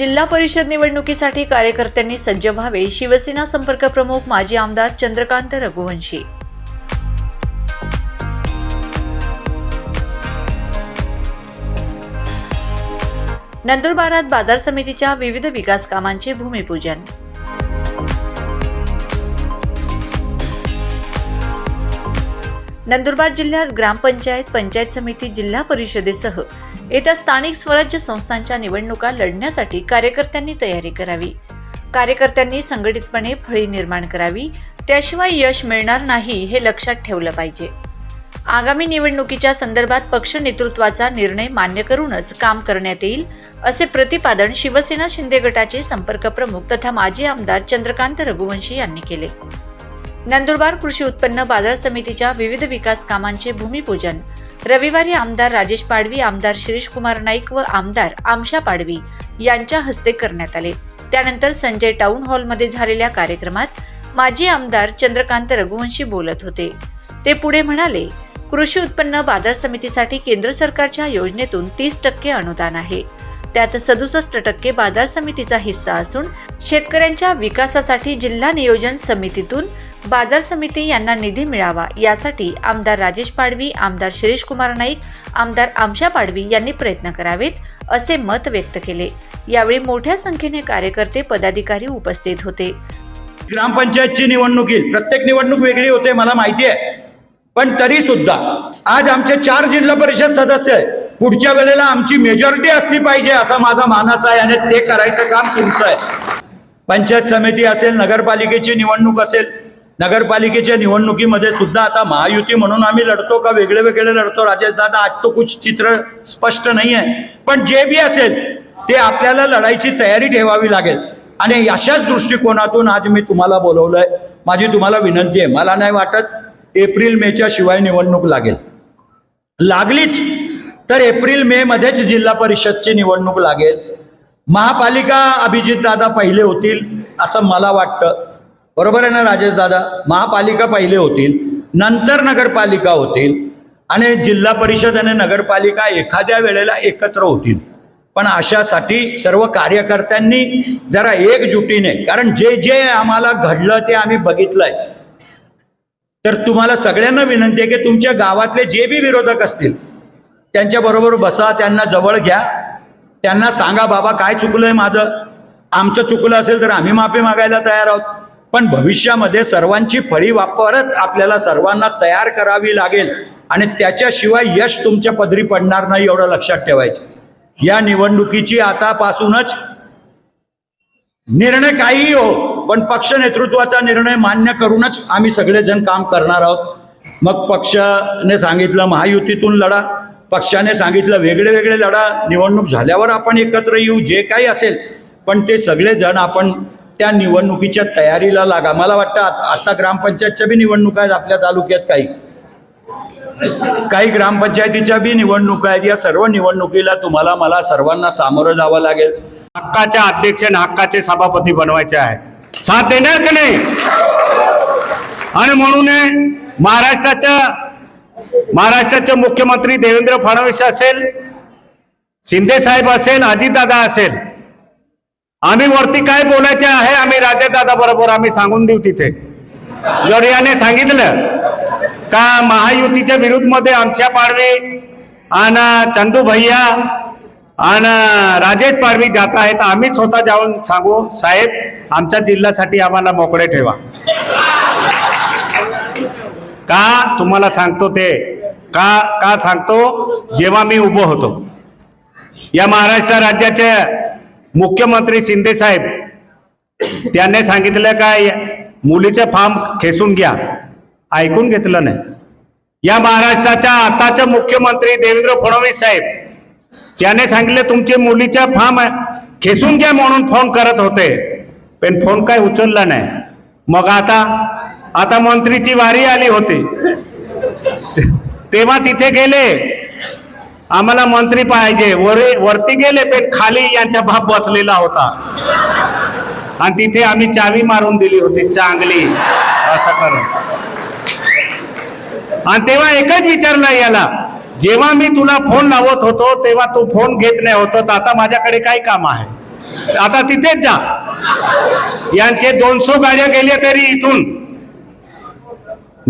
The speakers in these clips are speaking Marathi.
जिल्हा परिषद निवडणुकीसाठी कार्यकर्त्यांनी सज्ज व्हावे. शिवसेना संपर्क प्रमुख माजी आमदार चंद्रकांत रघुवंशी. नंदुरबारात बाजार समितीच्या विविध विकास कामांचे भूमिपूजन. नंदुरबार जिल्ह्यात ग्रामपंचायत पंचायत समिती जिल्हा परिषदेसह येत्या स्थानिक स्वराज्य संस्थांच्या निवडणुका लढण्यासाठी कार्यकर्त्यांनी तयारी करावी. कार्यकर्त्यांनी संघटितपणे फळी निर्माण करावी. त्याशिवाय यश मिळणार नाही हे लक्षात ठेवलं पाहिजे. आगामी निवडणुकीच्या संदर्भात पक्ष नेतृत्वाचा निर्णय मान्य करूनच काम करण्यात येईल असे प्रतिपादन शिवसेना शिंदे गटाचे संपर्क प्रमुख तथा माजी आमदार चंद्रकांत रघुवंशी यांनी केले. नंदुरबार कृषी उत्पन्न बाजार समितीच्या विविध विकास कामांचे भूमिपूजन. रविवारी आमदार राजेश पाडवी आमदार शिरीष कुमार नाईक व आमदार आमशा पाडवी यांच्या हस्ते करण्यात आले. त्यानंतर संजय टाउन हॉलमध्ये झालेल्या कार्यक्रमात माजी आमदार चंद्रकांत रघुवंशी बोलत होते. ते पुढे म्हणाले कृषी उत्पन्न बाजार समितीसाठी केंद्र सरकारच्या योजनेतून तीस टक्के अनुदान आहे. त्यात सदुसष्ट टक्के बाजार समितीचा हिस्सा असून शेतकऱ्यांच्या विकासासाठी जिल्हा नियोजन समितीतून बाजार समिती यांना निधी मिळावा यासाठी आमदार राजेश पाडवी आमदार शिरीष कुमार नाईक आमदार आमशा पाडवी यांनी प्रयत्न करावेत असे मत व्यक्त केले. यावेळी मोठ्या संख्येने कार्यकर्ते पदाधिकारी उपस्थित होते. ग्रामपंचायतची निवडणुकी प्रत्येक निवडणूक वेगळी होते मला माहिती आहे. पण तरी सुद्धा आज आमचे चार जिल्हा परिषद सदस्य आहेत. पुढच्या वेळेला आमची मेजॉरिटी असली पाहिजे असा माझा मानस आहे आणि ते करायचं काम तुमचं आहे. पंचायत समिती असेल नगरपालिकेची निवडणूक असेल नगरपालिकेच्या निवडणुकीमध्ये सुद्धा आता महायुती म्हणून आम्ही लढतो का वेगळे वेगळे लढतो? राजेश दादा आज तो कुछ चित्र स्पष्ट नाही आहे. पण जे बी असेल ते आपल्याला लढायची तयारी ठेवावी लागेल. आणि अशाच दृष्टिकोनातून आज मी तुम्हाला बोलवलंय. माझी तुम्हाला विनंती आहे. मला नाही वाटत एप्रिल मेच्या शिवाय निवडणूक लागेल. लागलीच. तर एप्रिल मे मध्येच जिल्हा परिषदची निवडणूक लागेल. महापालिका अभिजित दादा पहिले होतील असं मला वाटतं. बरोबर आहे ना राजेश दादा? महापालिका पहिले होतील नंतर नगरपालिका होतील आणि जिल्हा परिषद आणि नगरपालिका एखाद्या वेळेला एकत्र होतील. पण अशासाठी सर्व कार्यकर्त्यांनी जरा एकजुटीने कारण जे जे आम्हाला घडलं ते आम्ही बघितलंय. तर तुम्हाला सगळ्यांना विनंती आहे की तुमच्या गावातले जे बी विरोधक असतील त्यांच्याबरोबर बसा त्यांना जवळ घ्या. त्यांना सांगा बाबा काय चुकलंय माझं? आमचं चुकलं असेल तर आम्ही माफी मागायला तयार आहोत. पण भविष्यामध्ये सर्वांची फळी वापरत आपल्याला सर्वांना तयार करावी लागेल आणि त्याच्याशिवाय यश तुमच्या पदरी पडणार नाही एवढं लक्षात ठेवायचं. या निवडणुकीची आतापासूनच निर्णय काहीही हो पण पक्ष नेतृत्वाचा निर्णय मान्य करूनच आम्ही सगळेजण काम करणार आहोत. मग पक्षाने सांगितलं महायुतीतून लढा. पक्षाने सांगितलं वेगळे वेगळे लढा निवडणूक झाल्यावर आपण एकत्र येऊ जे काही असेल. पण ते सगळेजण आपण त्या निवडणुकीच्या तयारीला लागा. मला वाटतं आता ग्रामपंचायतच्या बी निवडणुका आहेत आपल्या तालुक्यात काही. काही ग्रामपंचायतीच्या बी निवडणुका आहेत. या सर्व निवडणुकीला तुम्हाला मला सर्वांना सामोरं जावं लागेल. हक्काच्या अध्यक्ष आणि हक्काचे सभापती बनवायचे आहे साथ देणार की नाही? आणि म्हणून महाराष्ट्राच्या महाराष्ट्राचे मुख्यमंत्री देवेंद्र फडणवीस असेल शिंदे साहेब असेल अजितदादा असेल आम्ही वरती काय बोलायचे आहे आम्ही राजेदादा बरोबर आम्ही सांगून देऊ तिथे. जर याने सांगितलं का महायुतीच्या विरुद्धमध्ये आमच्या पाडवे आणि चंदू भैया आणि राजेश पाडवी जात आहेत आम्ही स्वतः जाऊन सांगू साहेब आमच्या जिल्ह्यासाठी आम्हाला मोकळे ठेवा. का तुम्हाला सांगतो ते? का का सांगतो? जेव्हा मी उभं होतो. या महाराष्ट्र राज्याचे मुख्यमंत्री शिंदे साहेब त्यांनी सांगितलं काय मुलीचं फार्म खेचून घ्या. ऐकून घेतलं नाही. या महाराष्ट्राच्या आताचे मुख्यमंत्री देवेंद्र फडणवीस साहेब त्याने सांगितले तुमचे मुलीच्या फार्म खेचून घ्या म्हणून फोन करत होते. पण फोन काय उचलला नाही. मग आता आता मंत्रीची वारी आली होती. तेव्हा तिथे गेले. आम्हाला मंत्री पाहिजे. वरे वरती गेले पण खाली यांचा बाप बसलेला होता. आणि तिथे आम्ही चावी मारून दिली होती चांगली. असं कर आणि तेव्हा एकच विचारलं याला जेव्हा मी तुला फोन लावत होतो तेव्हा तू फोन घेत नाही होत आता माझ्याकडे काय काम आहे? आता तिथेच जा. यांचे दोनशे गाड्या गेल्या तरी इथून.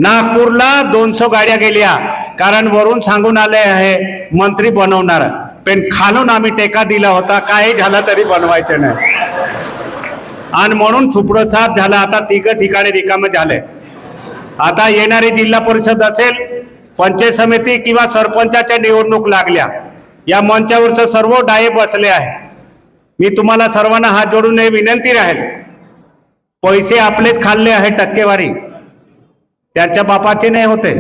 नागपूरला दोनशे गाड्या गेल्या. कारण वरून सांगून आले आहे मंत्री बनवणार. पण खालून आम्ही टेका दिला होता काही झाला तरी बनवायचं नाही. आणि म्हणून सुप्रसाद झाला आता तिघ ठिकाणी रिकामे झाले. आता येणारी जिल्हा परिषद असेल पंचायत समिती किंवा सरपंचाच्या निवडणूक लागल्या. या मंचावरचं सर्व डाये बसले आहे. मी तुम्हाला सर्वांना हात जोडून हे विनंती राहील. पैसे आपलेच खाल्ले आहे टक्केवारी. त्यांच्या बापाचे नाही होते.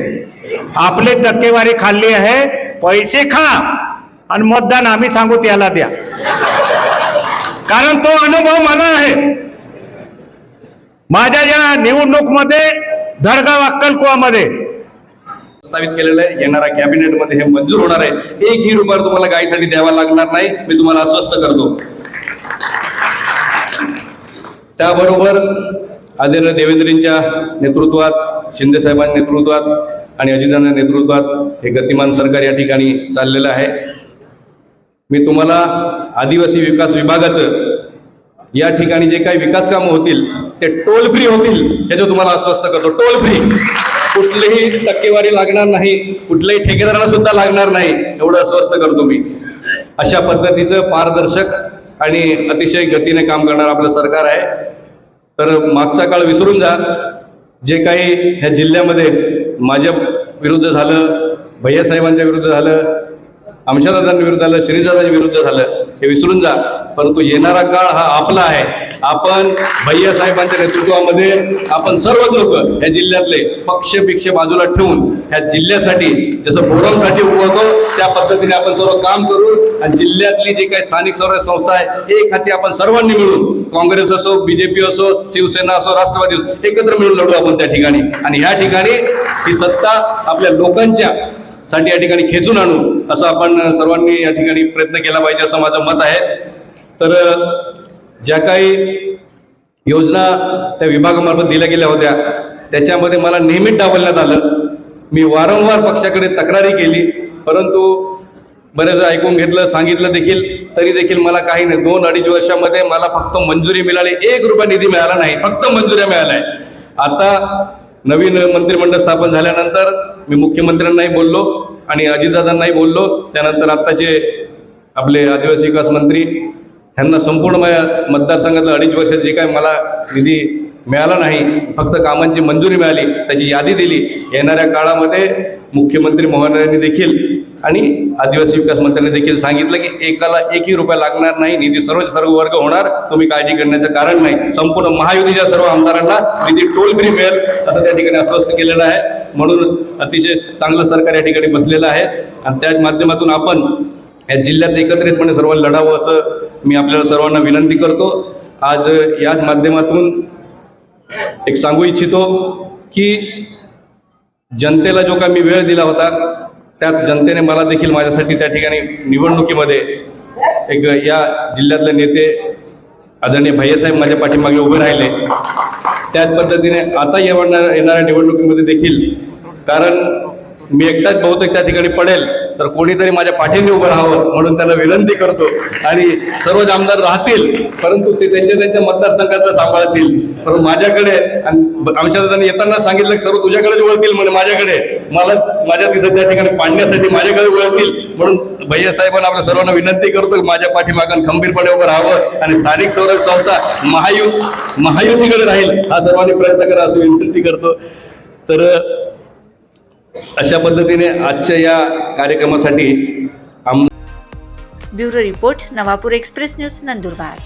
आपले टक्केवारी खाल्ली आहे पैसे खा आणि मतदान आम्ही सांगू त्याला द्या. कारण तो अनुभव मला आहे. माझ्या या निवडणूकमध्ये धडगाव अक्कलकुवामध्ये. प्रस्तावित केलेलं आहे येणाऱ्या कॅबिनेटमध्ये हे मंजूर होणार आहे. एकही रुपया तुम्हाला गायीसाठी द्यावा लागणार नाही मी तुम्हाला अस्वस्थ करतो. त्याबरोबर आदरणीय देवेंद्रजींच्या नेतृत्वात शिंदे साहेबांच्या नेतृत्वात आणि अजितांच्या नेतृत्वात हे गतिमान सरकार या ठिकाणी चाललेलं आहे. मी तुम्हाला आदिवासी विकास विभागाचं या ठिकाणी जे काही विकास कामं होतील ते टोल फ्री होतील याचं तुम्हाला आश्वस्त करतो टोल फ्री कुठलीही टक्केवारी लागणार नाही कुठल्याही ठेकेदारांना सुद्धा लागणार नाही एवढं आश्वस्त करतो मी. अशा पद्धतीचं पारदर्शक आणि अतिशय गतीने काम करणारं आपलं सरकार आहे. तर मागचा काळ विसरून जा जे काही ह्या जिल्ह्यामध्ये माझ्या विरुद्ध झालं भैयासाहेबांच्या विरुद्ध झालं आमच्या दादांविरुद्ध झालं श्रीदादांच्या विरुद्ध झालं हे विसरून जा. परंतु येणारा काळ हा आपला आहे. आपण भैया साहेबांच्या नेतृत्वामध्ये आपण सर्व लोक या जिल्ह्यातले पक्ष पिक्ष बाजूला ठेवून ह्या जिल्ह्यासाठी जसं फोरमसाठी उभं त्या पद्धतीने आपण सर्व काम करू आणि जिल्ह्यातली जी काही स्थानिक स्वराज्य संस्था आहे एक हाती आपण सर्वांनी मिळून काँग्रेस असो बीजेपी असो शिवसेना असो राष्ट्रवादी असो एकत्र मिळून लढू आपण त्या ठिकाणी. आणि ह्या ठिकाणी ही सत्ता आपल्या लोकांच्या साठी या ठिकाणी खेचून आणू असं आपण सर्वांनी या ठिकाणी प्रयत्न केला पाहिजे असं माझं मत आहे. तर ज्या काही योजना त्या विभागामार्फत दिल्या गेल्या होत्या त्याच्यामध्ये मला नेहमीच डावलण्यात आलं. मी वारंवार पक्षाकडे तक्रारी केली परंतु बरेच ऐकून घेतलं सांगितलं देखील तरी देखील मला काही नाही. दोन अडीच वर्षामध्ये मला फक्त मंजुरी मिळाली. एक रुपया निधी मिळाला नाही. फक्त मंजुऱ्या मिळाल्या. आहे आता नवीन मंत्रिमंडळ स्थापन झाल्यानंतर मी मुख्यमंत्र्यांनाही बोललो. आणि अजितदादांनाही बोललो. त्यानंतर आत्ताचे आपले आदिवासी विकास मंत्री ह्यांना संपूर्ण माझ्या मतदारसंघातलं अडीच वर्षात जे काय मला निधी मिळाला नाही फक्त कामांची मंजुरी मिळाली त्याची यादी दिली. येणाऱ्या काळामध्ये मुख्यमंत्री महोदयांनी देखील आणि आदिवासी विकास मंत्र्यांनी देखील सांगितलं की एकाला एकही रुपया लागणार नाही निधी सर्व सर्व वर्ग होणार तुम्ही काळजी करण्याचं कारण नाही. संपूर्ण महायुतीच्या सर्व आमदारांना निधी टोल फ्री मिळेल असं त्या ठिकाणी आश्वस्त केलेलं आहे. म्हणून अतिशय चांगलं सरकार या ठिकाणी बसलेलं आहे. आणि त्या माध्यमातून आपण या जिल्ह्यात एकत्रितपणे सर्वांनी लढावं असं मी आपल्याला सर्वांना विनंती करतो. आज याच माध्यमातून एक सांगू इच्छितो की जनतेला जो का मी वेळ दिला होता त्यात जनतेने मला देखील माझ्यासाठी त्या ठिकाणी निवडणुकीमध्ये एक या जिल्ह्यातले नेते आदरणीय भैयासाहेब माझ्या पाठीमागे उभे राहिले. त्याच पद्धतीने आता येणार येणाऱ्या निवडणुकीमध्ये देखील कारण मी एकटाच बहुतेक त्या ठिकाणी पडेल. तर कोणीतरी माझ्या पाठीने उभं राहावं म्हणून त्यांना विनंती करतो. आणि सर्वच आमदार राहतील परंतु ते त्यांच्या त्यांच्या मतदारसंघाचं सांभाळतील. पण माझ्याकडे आणि आमच्या त्यांनी येताना सांगितलं की सर्व तुझ्याकडेच वळतील म्हणे माझ्याकडे. मला माझ्या तिथं त्या ठिकाणी पाडण्यासाठी माझ्याकडे वळतील म्हणून भैया साहेबांना आपल्या सर्वांना विनंती करतो की माझ्या पाठीमागून खंबीरपणे उभं राहावं आणि स्थानिक स्वराज्य संस्था महायु महायुतीकडे राहील हा सर्वांनी प्रयत्न करा असं विनंती करतो. तर अशा पद्धतीने आजच्या या कार्यक्रमासाठी आम bureau report Navapur express news Nandurbar.